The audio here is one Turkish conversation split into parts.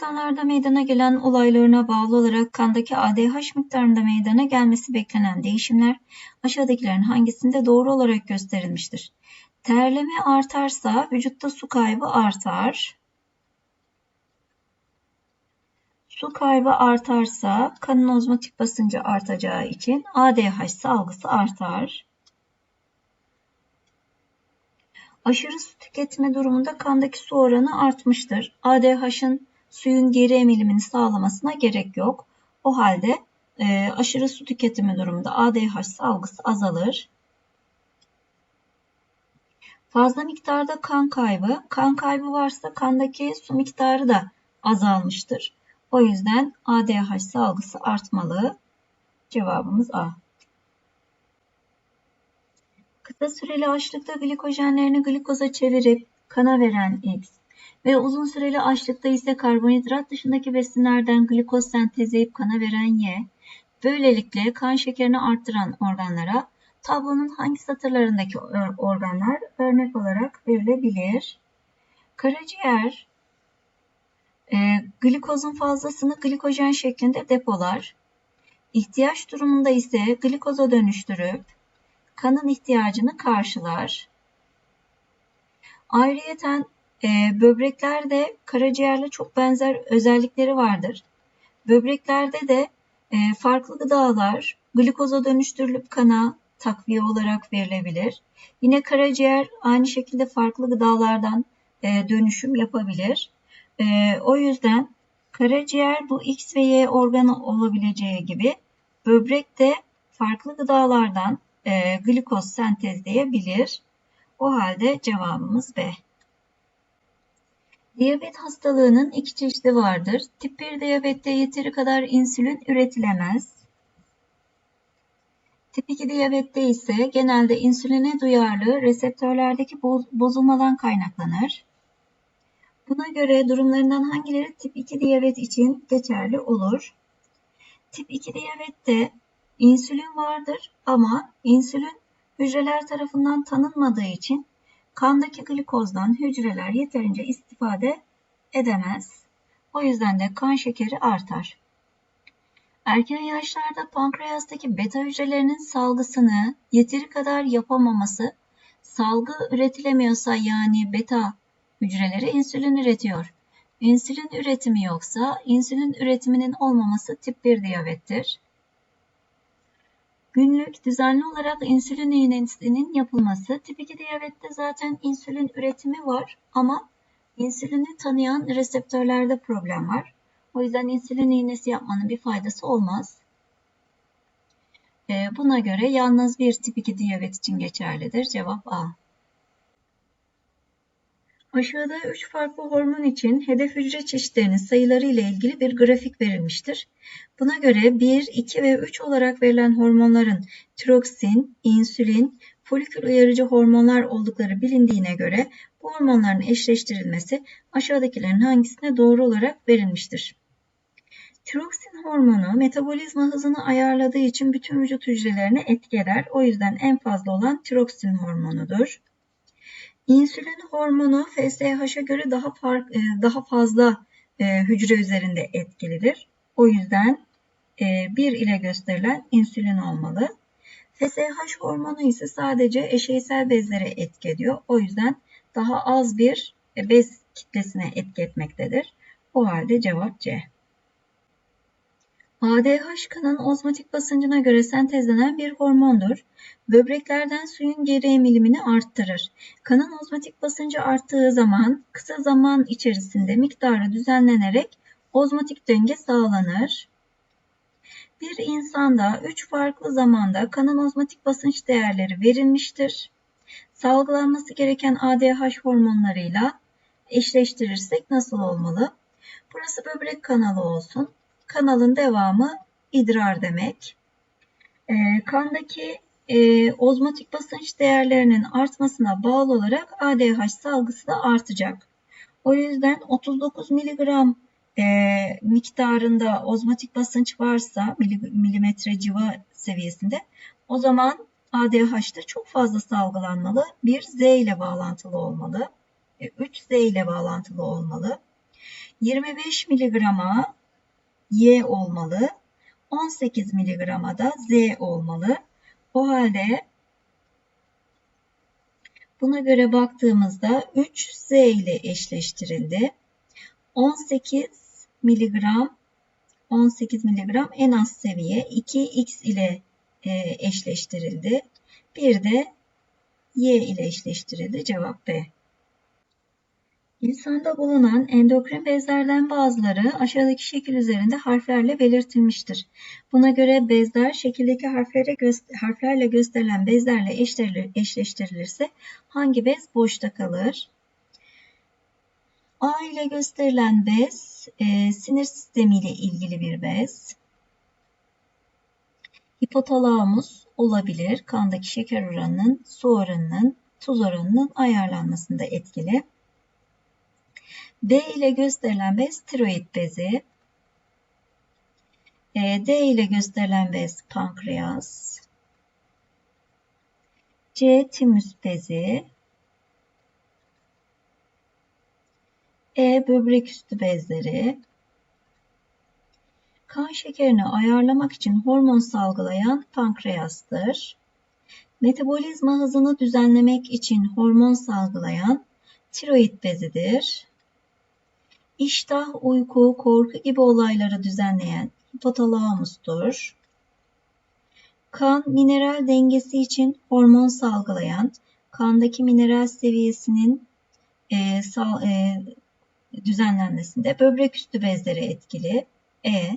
insanlarda meydana gelen olaylarına bağlı olarak kandaki ADH miktarında meydana gelmesi beklenen değişimler aşağıdakilerin hangisinde doğru olarak gösterilmiştir? Terleme artarsa vücutta su kaybı artar. Su kaybı artarsa kanın ozmotik basıncı artacağı için ADH salgısı artar. Aşırı su tüketimi durumunda kandaki su oranı artmıştır. ADH'ın suyun geri emilimini sağlamasına gerek yok. O halde e, aşırı su tüketimi durumunda ADH salgısı azalır. Fazla miktarda kan kaybı, kan kaybı varsa kandaki su miktarı da azalmıştır. O yüzden ADH salgısı artmalı. Cevabımız A. Kısa süreli açlıkta glikojenlerini glikoza çevirip kana veren X ve uzun süreli açlıkta ise karbonhidrat dışındaki besinlerden glikoz sentezleyip kana veren Y, böylelikle kan şekerini arttıran organlara tablonun hangi satırlarındaki organlar örnek olarak verilebilir? Karaciğer e, glikozun fazlasını glikojen şeklinde depolar. İhtiyaç durumunda ise glikoza dönüştürüp kanın ihtiyacını karşılar. Ayrıyeten e, böbreklerde karaciğerle çok benzer özellikleri vardır. Böbreklerde de e, farklı gıdalar glikoza dönüştürülüp kana takviye olarak verilebilir. Yine karaciğer aynı şekilde farklı gıdalardan e, dönüşüm yapabilir. E, o yüzden karaciğer bu X ve Y organı olabileceği gibi böbrek de farklı gıdalardan e, glikoz sentezleyebilir. O halde cevabımız B. Diyabet hastalığının iki çeşidi vardır. Tip 1 diyabette yeteri kadar insülin üretilemez. Tip 2 diyabette ise genelde insüline duyarlı reseptörlerdeki bozulmadan kaynaklanır. Buna göre durumlarından hangileri tip 2 diyabet için geçerli olur? Tip 2 diyabette insülin vardır ama insülin hücreler tarafından tanınmadığı için kandaki glikozdan hücreler yeterince istifade edemez. O yüzden de kan şekeri artar. Erken yaşlarda pankreastaki beta hücrelerinin salgısını yeteri kadar yapamaması, salgı üretilemiyorsa yani beta hücreleri insülin üretiyor. İnsülin üretimi yoksa insülin üretiminin olmaması tip 1 diyabettir. Günlük düzenli olarak insülin iğnesinin yapılması. Tip 2 diyabette zaten insülin üretimi var ama insülini tanıyan reseptörlerde problem var. O yüzden insülin iğnesi yapmanın bir faydası olmaz. Ee, buna göre yalnız bir tip 2 diyabet için geçerlidir. Cevap A. Aşağıda 3 farklı hormon için hedef hücre çeşitlerinin sayıları ile ilgili bir grafik verilmiştir. Buna göre 1, 2 ve 3 olarak verilen hormonların tiroksin, insülin, folikül uyarıcı hormonlar oldukları bilindiğine göre bu hormonların eşleştirilmesi aşağıdakilerin hangisine doğru olarak verilmiştir. Tiroksin hormonu metabolizma hızını ayarladığı için bütün vücut hücrelerine etki eder. O yüzden en fazla olan tiroksin hormonudur. İnsülin hormonu FSH'a göre daha fark, e, daha fazla e, hücre üzerinde etkilidir. O yüzden 1 e, ile gösterilen insülin olmalı. FSH hormonu ise sadece eşeysel bezlere etki ediyor. O yüzden daha az bir bez kitlesine etki etmektedir. O halde cevap C. ADH kanın ozmotik basıncına göre sentezlenen bir hormondur. Böbreklerden suyun geri emilimini arttırır. Kanın ozmotik basıncı arttığı zaman kısa zaman içerisinde miktarı düzenlenerek ozmotik denge sağlanır. Bir insanda 3 farklı zamanda kanın ozmotik basınç değerleri verilmiştir. Salgılanması gereken ADH hormonlarıyla eşleştirirsek nasıl olmalı? Burası böbrek kanalı olsun. Kanalın devamı idrar demek. E, kandaki e, ozmotik basınç değerlerinin artmasına bağlı olarak ADH salgısı da artacak. O yüzden 39 miligram e, miktarında ozmotik basınç varsa milimetre civa seviyesinde o zaman ADH'da çok fazla salgılanmalı. Bir Z ile bağlantılı olmalı. 3 e, Z ile bağlantılı olmalı. 25 miligrama Y olmalı. 18 miligrama da Z olmalı. O halde buna göre baktığımızda 3 Z ile eşleştirildi. 18 miligram 18 miligram en az seviye 2x ile e, eşleştirildi. Bir de y ile eşleştirildi. Cevap B. İnsanda bulunan endokrin bezlerden bazıları aşağıdaki şekil üzerinde harflerle belirtilmiştir. Buna göre bezler şekildeki harflere göster harflerle gösterilen bezlerle eşleştirilirse hangi bez boşta kalır? A ile gösterilen bez e, sinir sistemi ile ilgili bir bez. Hipotalamus olabilir. Kandaki şeker oranının, su oranının, tuz oranının ayarlanmasında etkili. B ile gösterilen bez tiroid bezi. E, D ile gösterilen bez pankreas. C timüs bezi. E. Böbrek üstü bezleri. Kan şekerini ayarlamak için hormon salgılayan pankreastır. Metabolizma hızını düzenlemek için hormon salgılayan tiroid bezidir. İştah, uyku, korku gibi olayları düzenleyen hipotalamustur. Kan mineral dengesi için hormon salgılayan, kandaki mineral seviyesinin e, sal, e, düzenlenmesinde böbrek üstü bezleri etkili. E.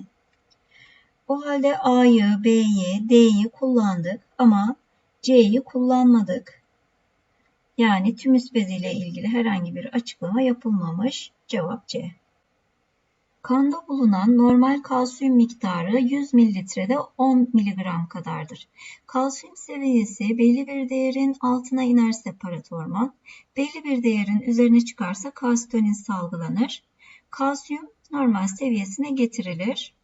O halde A'yı, B'yi, D'yi kullandık ama C'yi kullanmadık. Yani tümüs beziyle ilgili herhangi bir açıklama yapılmamış. Cevap C. Kanda bulunan normal kalsiyum miktarı 100 mililitrede 10 mg kadardır. Kalsiyum seviyesi belli bir değerin altına inerse paratormon, belli bir değerin üzerine çıkarsa kalsitonin salgılanır. Kalsiyum normal seviyesine getirilir.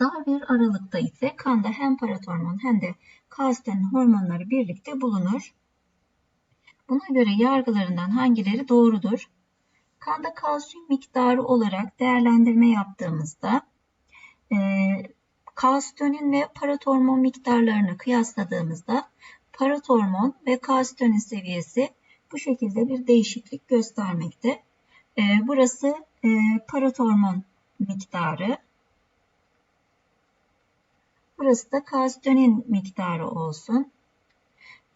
Dar bir aralıkta ise kanda hem paratormon hem de kalsitonin hormonları birlikte bulunur. Buna göre yargılarından hangileri doğrudur? Kanda kalsiyum miktarı olarak değerlendirme yaptığımızda e, kalsitonin ve paratormon miktarlarını kıyasladığımızda paratormon ve kalsitonin seviyesi bu şekilde bir değişiklik göstermekte. E, burası e, paratormon miktarı. Burası da kalsitonin miktarı olsun.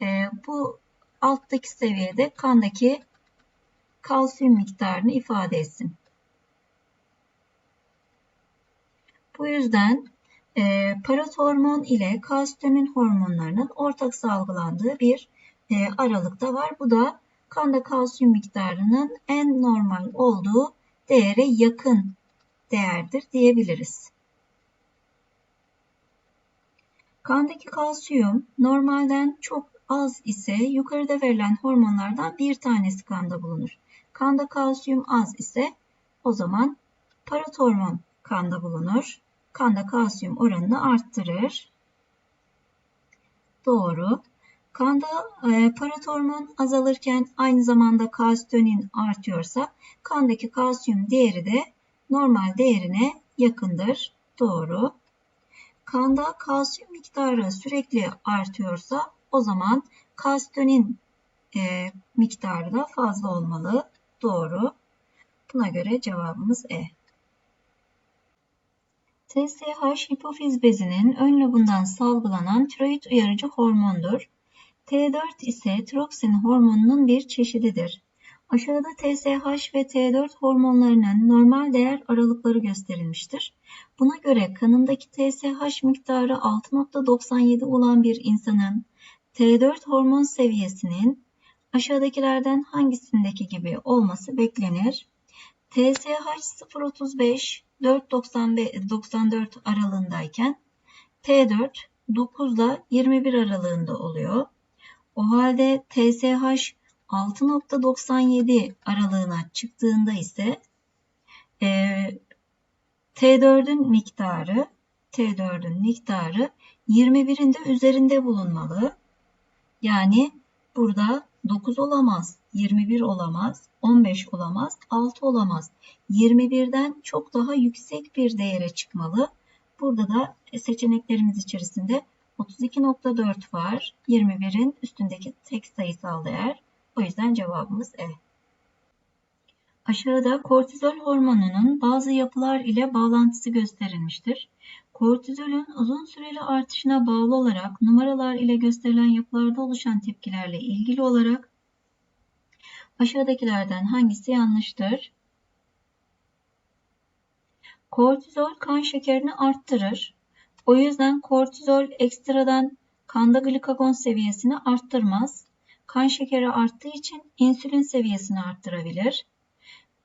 E, bu alttaki seviyede kandaki kalsiyum miktarını ifade etsin. Bu yüzden e, paratormon ile kalsitonin hormonlarının ortak salgılandığı bir e, aralıkta var. Bu da kanda kalsiyum miktarının en normal olduğu değere yakın değerdir diyebiliriz. Kandaki kalsiyum normalden çok az ise yukarıda verilen hormonlardan bir tanesi kanda bulunur. Kanda kalsiyum az ise o zaman paratormon kanda bulunur. Kanda kalsiyum oranını arttırır. Doğru. Kanda e, paratormon azalırken aynı zamanda kalsitonin artıyorsa kandaki kalsiyum değeri de normal değerine yakındır. Doğru. Kanda kalsiyum miktarı sürekli artıyorsa o zaman kalsitonin e, miktarı da fazla olmalı. Doğru. Buna göre cevabımız E. TSH hipofiz bezinin ön lobundan salgılanan tiroid uyarıcı hormondur. T4 ise tiroksin hormonunun bir çeşididir. Aşağıda TSH ve T4 hormonlarının normal değer aralıkları gösterilmiştir. Buna göre kanındaki TSH miktarı 6.97 olan bir insanın T4 hormon seviyesinin aşağıdakilerden hangisindeki gibi olması beklenir? TSH 0.35 4.94 aralığındayken T4 9 ile 21 aralığında oluyor. O halde TSH 6.97 aralığına çıktığında ise e, T4'ün miktarı T4'ün miktarı 21'in de üzerinde bulunmalı. Yani burada 9 olamaz, 21 olamaz, 15 olamaz, 6 olamaz. 21'den çok daha yüksek bir değere çıkmalı. Burada da seçeneklerimiz içerisinde 32.4 var. 21'in üstündeki tek sayısal değer. O yüzden cevabımız E. Aşağıda kortizol hormonunun bazı yapılar ile bağlantısı gösterilmiştir. Kortizolün uzun süreli artışına bağlı olarak numaralar ile gösterilen yapılarda oluşan tepkilerle ilgili olarak aşağıdakilerden hangisi yanlıştır? Kortizol kan şekerini arttırır. O yüzden kortizol ekstradan kanda glikagon seviyesini arttırmaz. Kan şekeri arttığı için insülin seviyesini arttırabilir.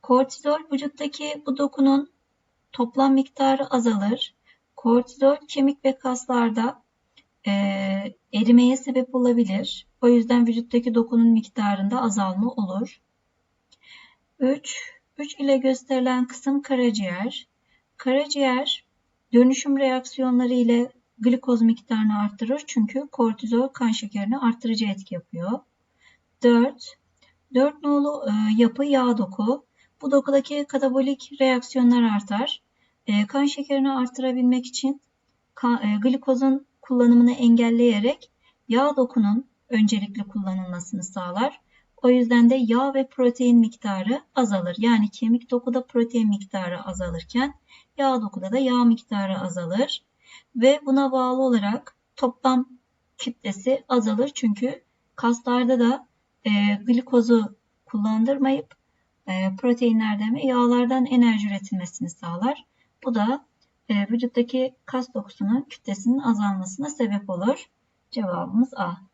Kortizol vücuttaki bu dokunun toplam miktarı azalır. Kortizol kemik ve kaslarda e, erimeye sebep olabilir. O yüzden vücuttaki dokunun miktarında azalma olur. 3. 3 ile gösterilen kısım karaciğer. Karaciğer dönüşüm reaksiyonları ile glikoz miktarını arttırır çünkü kortizol kan şekerini arttırıcı etki yapıyor. 4. 4 nolu e, yapı yağ doku. Bu dokudaki katabolik reaksiyonlar artar. E, kan şekerini artırabilmek için kan, e, glikozun kullanımını engelleyerek yağ dokunun öncelikli kullanılmasını sağlar. O yüzden de yağ ve protein miktarı azalır. Yani kemik dokuda protein miktarı azalırken yağ dokuda da yağ miktarı azalır. Ve buna bağlı olarak toplam kütlesi azalır. Çünkü kaslarda da e, glikozu kullandırmayıp e, proteinlerden ve yağlardan enerji üretilmesini sağlar. Bu da e, vücuttaki kas dokusunun kütlesinin azalmasına sebep olur. Cevabımız A.